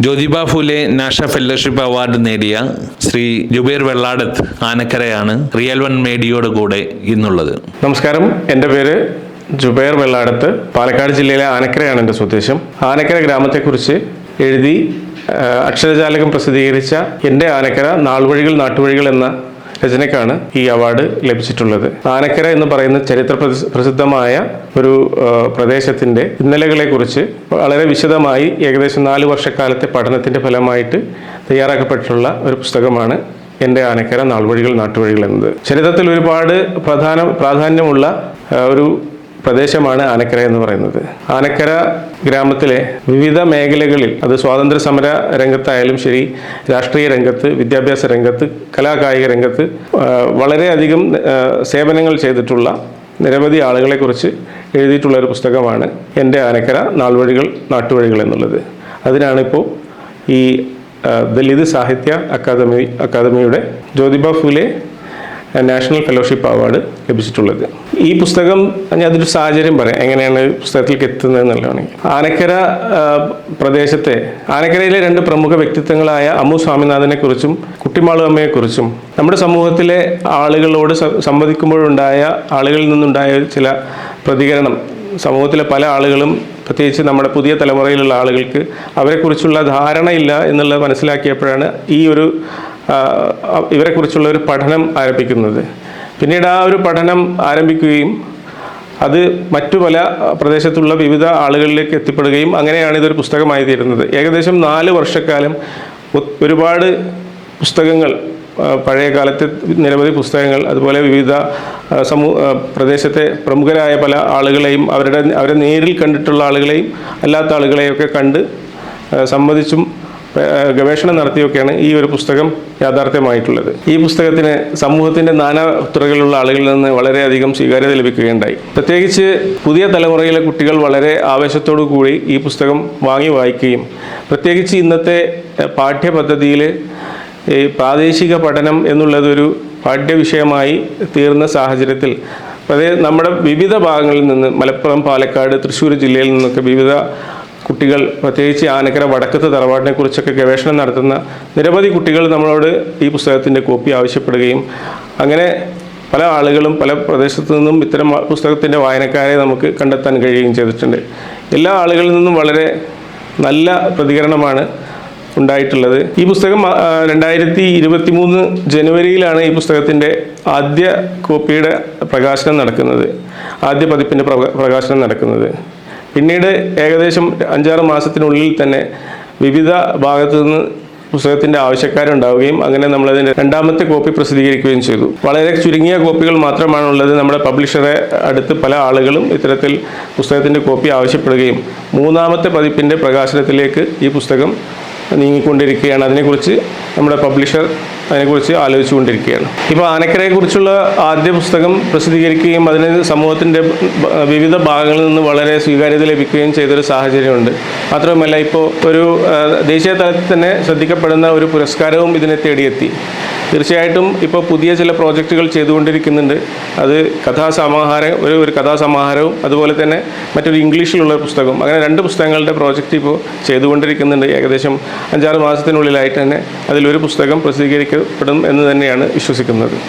Jyotiba Phule national fellowship award നേടിയ ശ്രീ ജുബൈർ വെള്ളാടത്ത് ആനക്കരയാണ് real one മേഡിയോട് കൂടെ ഇന്നുള്ളത്. നമസ്കാരം. എന്റെ പേര് ജുബൈർ വെള്ളാടത്ത്. പാലക്കാട് ജില്ലയിലെ ആനക്കരയാണ് എന്റെ സ്വദേശം. ആനക്കര ഗ്രാമത്തെക്കുറിച്ച് എഴുതി അക്ഷരജാലകം പ്രസിദ്ധീകരിച്ച എന്റെ ആനക്കര നാൾവഴികൾ നാട്ടുവഴികൾ എന്ന രചനയ്ക്കാണ് ഈ അവാർഡ് ലഭിച്ചിട്ടുള്ളത്. ആനക്കര എന്ന് പറയുന്ന ചരിത്ര പ്രസിദ്ധമായ ഒരു പ്രദേശത്തിന്റെ പ്രദേശത്തിന്റെ ഇന്നലകളെക്കുറിച്ച് വളരെ വിശദമായി ഏകദേശം നാല് വർഷക്കാലത്തെ പഠനത്തിന്റെ ഫലമായിട്ട് തയ്യാറാക്കപ്പെട്ടിട്ടുള്ള ഒരു പുസ്തകമാണ് എന്റെ ആനക്കര നാൾവഴികൾ നാട്ടുവഴികൾ എന്നത്. ചരിത്രത്തിൽ ഒരുപാട് പ്രധാന പ്രാധാന്യമുള്ള ഒരു പ്രദേശമാണ് ആനക്കര എന്ന് പറയുന്നത്. ആനക്കര ഗ്രാമത്തിലെ വിവിധ മേഖലകളിൽ അത് സ്വാതന്ത്ര്യ സമര രംഗത്തായാലും ശരി രാഷ്ട്രീയ രംഗത്ത് വിദ്യാഭ്യാസ രംഗത്ത് കലാകായിക രംഗത്ത് വളരെയധികം സേവനങ്ങൾ ചെയ്തിട്ടുള്ള നിരവധി ആളുകളെക്കുറിച്ച് എഴുതിയിട്ടുള്ള ഒരു പുസ്തകമാണ് എന്റെ ആനക്കര നാൾവഴികൾ നാട്ടുവഴികൾ എന്നുള്ളത്. അതിനാണിപ്പോൾ ഈ ദലിത് സാഹിത്യ അക്കാദമി അക്കാദമിയുടെ Jyotiba Phule national fellowship award ലഭിച്ചിട്ടുള്ളത്. ഈ പുസ്തകം ഞാൻ അതൊരു സാഹചര്യം പറയാം. എങ്ങനെയാണ് പുസ്തകത്തിലേക്ക് എത്തുന്നത് എന്നുള്ളതാണ് ആനക്കര പ്രദേശത്തെ ആനക്കരയിലെ രണ്ട് പ്രമുഖ വ്യക്തിത്വങ്ങളായ അമ്മു സ്വാമിനാഥനെ കുറിച്ചും കുട്ടിമാളു അമ്മയെക്കുറിച്ചും നമ്മുടെ സമൂഹത്തിലെ ആളുകളോട് സംവദിക്കുമ്പോഴുണ്ടായ ആളുകളിൽ നിന്നുണ്ടായ ചില പ്രതികരണം സമൂഹത്തിലെ പല ആളുകളും പ്രത്യേകിച്ച് നമ്മുടെ പുതിയ തലമുറയിലുള്ള ആളുകൾക്ക് അവരെക്കുറിച്ചുള്ള ധാരണയില്ല എന്നുള്ളത് മനസ്സിലാക്കിയപ്പോഴാണ് ഈ ഒരു ഇവരെക്കുറിച്ചുള്ള ഒരു പഠനം ആരംഭിക്കുന്നത്. പിന്നീട് ആ ഒരു പഠനം ആരംഭിക്കുകയും അത് മറ്റു പല പ്രദേശത്തുള്ള വിവിധ ആളുകളിലേക്ക് എത്തിപ്പെടുകയും അങ്ങനെയാണ് ഇതൊരു പുസ്തകമായി തീരുന്നത് ഏകദേശം നാല് വർഷക്കാലം ഒരുപാട് പുസ്തകങ്ങൾ പഴയ കാലത്തെ നിരവധി പുസ്തകങ്ങൾ അതുപോലെ വിവിധ സമൂ പ്രദേശത്തെ പ്രമുഖരായ പല ആളുകളെയും അവരുടെ അവരെ നേരിൽ കണ്ടിട്ടുള്ള ആളുകളെയും അല്ലാത്ത ആളുകളെയൊക്കെ കണ്ട് സമ്മതിച്ചും ഗവേഷണം നടത്തിയൊക്കെയാണ് ഈ ഒരു പുസ്തകം യാഥാർത്ഥ്യമായിട്ടുള്ളത്. ഈ പുസ്തകത്തിന് സമൂഹത്തിന്റെ നാനാ തുറകളിലുള്ള ആളുകളിൽ നിന്ന് വളരെയധികം സ്വീകാര്യത ലഭിക്കുകയുണ്ടായി. പ്രത്യേകിച്ച് പുതിയ തലമുറയിലെ കുട്ടികൾ വളരെ ആവേശത്തോടു കൂടി ഈ പുസ്തകം വാങ്ങി വായിക്കുകയും പ്രത്യേകിച്ച് ഇന്നത്തെ പാഠ്യപദ്ധതിയിൽ ഈ പ്രാദേശിക പഠനം എന്നുള്ളതൊരു പാഠ്യവിഷയമായി തീർന്ന സാഹചര്യത്തിൽ അതേ നമ്മുടെ വിവിധ ഭാഗങ്ങളിൽ നിന്ന് മലപ്പുറം പാലക്കാട് തൃശ്ശൂർ ജില്ലയിൽ നിന്നൊക്കെ വിവിധ കുട്ടികൾ പ്രത്യേകിച്ച് ആനക്കര വടക്കത്തെ തറവാടിനെ കുറിച്ചൊക്കെ ഗവേഷണം നടത്തുന്ന നിരവധി കുട്ടികൾ നമ്മളോട് ഈ പുസ്തകത്തിന്റെ കോപ്പി ആവശ്യപ്പെടുകയും അങ്ങനെ പല ആളുകളും പല പ്രദേശത്തു നിന്നും ഇത്തരം പുസ്തകത്തിന്റെ വായനക്കാരെ നമുക്ക് കണ്ടെത്താൻ കഴിയുകയും ചെയ്തിട്ടുണ്ട്. എല്ലാ ആളുകളിൽ നിന്നും വളരെ നല്ല പ്രതികരണമാണ് ഉണ്ടായിട്ടുള്ളത്. ഈ പുസ്തകം രണ്ടായിരത്തി ഇരുപത്തി മൂന്ന് ജനുവരിയിലാണ് ഈ പുസ്തകത്തിന്റെ ആദ്യ കോപ്പിയുടെ പ്രകാശനം നടക്കുന്നത് ആദ്യ പതിപ്പിന്റെ പ്രകാശനം നടക്കുന്നത്. പിന്നീട് ഏകദേശം അഞ്ചാറ് മാസത്തിനുള്ളിൽ തന്നെ വിവിധ ഭാഗത്തു നിന്ന് പുസ്തകത്തിന്റെ ആവശ്യക്കാരുണ്ടാവുകയും അങ്ങനെ നമ്മളതിന്റെ രണ്ടാമത്തെ കോപ്പി പ്രസിദ്ധീകരിക്കുകയും ചെയ്തു. വളരെ ചുരുങ്ങിയ കോപ്പികൾ മാത്രമാണുള്ളത്. നമ്മുടെ പബ്ലിഷറെ അടുത്ത് പല ആളുകളും ഇത്തരത്തിൽ പുസ്തകത്തിന്റെ കോപ്പി ആവശ്യപ്പെടുകയും മൂന്നാമത്തെ പതിപ്പിന്റെ പ്രകാശനത്തിലേക്ക് ഈ പുസ്തകം നീങ്ങിക്കൊണ്ടിരിക്കുകയാണ്. അതിനെക്കുറിച്ച് നമ്മുടെ പബ്ലിഷർ അതിനെക്കുറിച്ച് ആലോചിച്ചുകൊണ്ടിരിക്കുകയാണ്. ഇപ്പോൾ ആനക്കരയെക്കുറിച്ചുള്ള ആദ്യ പുസ്തകം പ്രസിദ്ധീകരിക്കുകയും അതിന് സമൂഹത്തിന്റെ വിവിധ ഭാഗങ്ങളിൽ നിന്ന് വളരെ സ്വീകാര്യത ലഭിക്കുകയും ചെയ്തൊരു സാഹചര്യമുണ്ട്. മാത്രമല്ല ഇപ്പോൾ ഒരു ദേശീയ തലത്തിൽ തന്നെ ശ്രദ്ധിക്കപ്പെടുന്ന ഒരു പുരസ്കാരവും ഇതിനെ തേടിയെത്തി. തീർച്ചയായിട്ടും ഇപ്പോൾ പുതിയ ചില പ്രോജക്റ്റുകൾ ചെയ്തുകൊണ്ടിരിക്കുന്നുണ്ട്. അത് കഥാസമാഹാരം ഒരു ഒരു കഥാസമാഹാരവും അതുപോലെ തന്നെ മറ്റൊരു ഇംഗ്ലീഷിലുള്ള പുസ്തകം അങ്ങനെ രണ്ട് പുസ്തകങ്ങളുടെ പ്രോജക്റ്റ് ഇപ്പോൾ ചെയ്തുകൊണ്ടിരിക്കുന്നുണ്ട്. ഏകദേശം അഞ്ചാറ് മാസത്തിനുള്ളിലായിട്ട് തന്നെ അതിലൊരു പുസ്തകം പ്രസിദ്ധീകരിക്കപ്പെടും എന്ന് തന്നെയാണ് വിശ്വസിക്കുന്നത്.